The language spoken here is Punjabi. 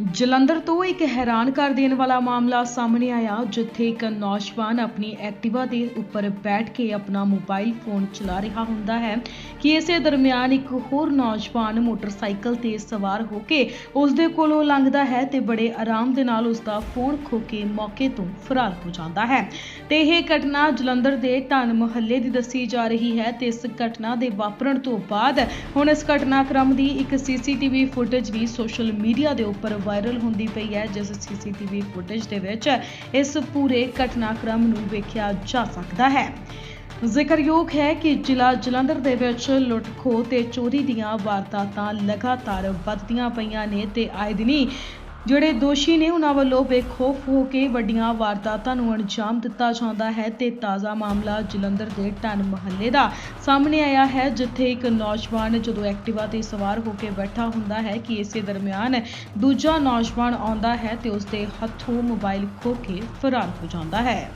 ਜਲੰਧਰ ਤੋਂ ਇੱਕ ਹੈਰਾਨ ਕਰ ਦੇਣ ਵਾਲਾ ਮਾਮਲਾ ਸਾਹਮਣੇ ਆਇਆ, ਜਿੱਥੇ ਇੱਕ ਨੌਜਵਾਨ ਆਪਣੀ ਐਕਟਿਵਾ ਦੇ ਉੱਪਰ ਬੈਠ ਕੇ ਆਪਣਾ ਮੋਬਾਈਲ ਫੋਨ ਚਲਾ ਰਿਹਾ ਹੁੰਦਾ ਹੈ। ਕਿ ਇਸੇ ਦਰਮਿਆਨ ਇੱਕ ਹੋਰ ਨੌਜਵਾਨ ਮੋਟਰਸਾਈਕਲ ਤੇ ਸਵਾਰ ਹੋ ਕੇ ਉਸ ਦੇ ਕੋਲੋਂ ਲੰਘਦਾ ਹੈ ਤੇ ਬੜੇ ਆਰਾਮ ਦੇ ਨਾਲ ਉਸ ਦਾ ਫੋਨ ਖੋ ਕੇ ਮੌਕੇ ਤੋਂ ਫਰਾਰ ਹੋ ਜਾਂਦਾ ਹੈ। ਤੇ ਇਹ ਘਟਨਾ ਜਲੰਧਰ ਦੇ ਢਾਨ ਮੁਹੱਲੇ ਦੀ ਦੱਸੀ ਜਾ ਰਹੀ ਹੈ ਤੇ ਇਸ ਘਟਨਾ ਦੇ ਵਾਪਰਨ ਤੋਂ ਬਾਅਦ ਹੁਣ ਇਸ ਘਟਨਾਕ੍ਰਮ ਦੀ ਇੱਕ ਸੀਸੀਟੀਵੀ ਫੁਟੇਜ ਵੀ ਸੋਸ਼ਲ ਮੀਡੀਆ ਦੇ ਉੱਪਰ ਵਾਇਰਲ ਹੁੰਦੀ ਪਈ ਹੈ, ਜਿਸ ਸੀਸੀਟੀਵੀ ਫੁਟੇਜ ਦੇ ਵਿੱਚ ਇਸ ਪੂਰੇ ਘਟਨਾਕ੍ਰਮ ਨੂੰ ਵੇਖਿਆ ਜਾ ਸਕਦਾ ਹੈ। ਜ਼ਿਕਰਯੋਗ ਹੈ ਕਿ ਜ਼ਿਲ੍ਹਾ ਜਲੰਧਰ ਦੇ ਵਿੱਚ ਲੁੱਟ ਖੋਹ ਤੇ ਚੋਰੀ ਦੀਆਂ ਵਾਰਦਾਤਾਂ ਲਗਾਤਾਰ ਵੱਧਦੀਆਂ ਪਈਆਂ ਨੇ ਤੇ ਆਏ ਦਿਨੀ ਜਿਹੜੇ ਦੋਸ਼ੀ ਨੇ ਉਹਨਾਂ ਵੱਲੋਂ ਬੇਖੌਫ ਹੋ ਕੇ ਵੱਡੀਆਂ ਵਾਰਦਾਤਾਂ ਨੂੰ ਅੰਜਾਮ ਦਿੱਤਾ ਜਾਂਦਾ ਹੈ ਤੇ ਤਾਜ਼ਾ ਮਾਮਲਾ ਜਲੰਧਰ ਦੇ ਢਨ ਮਹੱਲੇ ਦਾ ਸਾਹਮਣੇ ਆਇਆ ਹੈ, ਜਿੱਥੇ ਇੱਕ ਨੌਜਵਾਨ ਜਦੋਂ ਐਕਟਿਵਾ ਤੇ ਸਵਾਰ ਹੋ ਕੇ ਬੈਠਾ ਹੁੰਦਾ ਹੈ ਕਿ ਇਸੇ ਦਰਮਿਆਨ ਦੂਜਾ ਨੌਜਵਾਨ ਆਉਂਦਾ ਹੈ ਤੇ ਉਸ ਦੇ ਹੱਥੋਂ ਮੋਬਾਈਲ ਖੋ ਕੇ ਫਰਾਰ ਹੋ ਜਾਂਦਾ ਹੈ।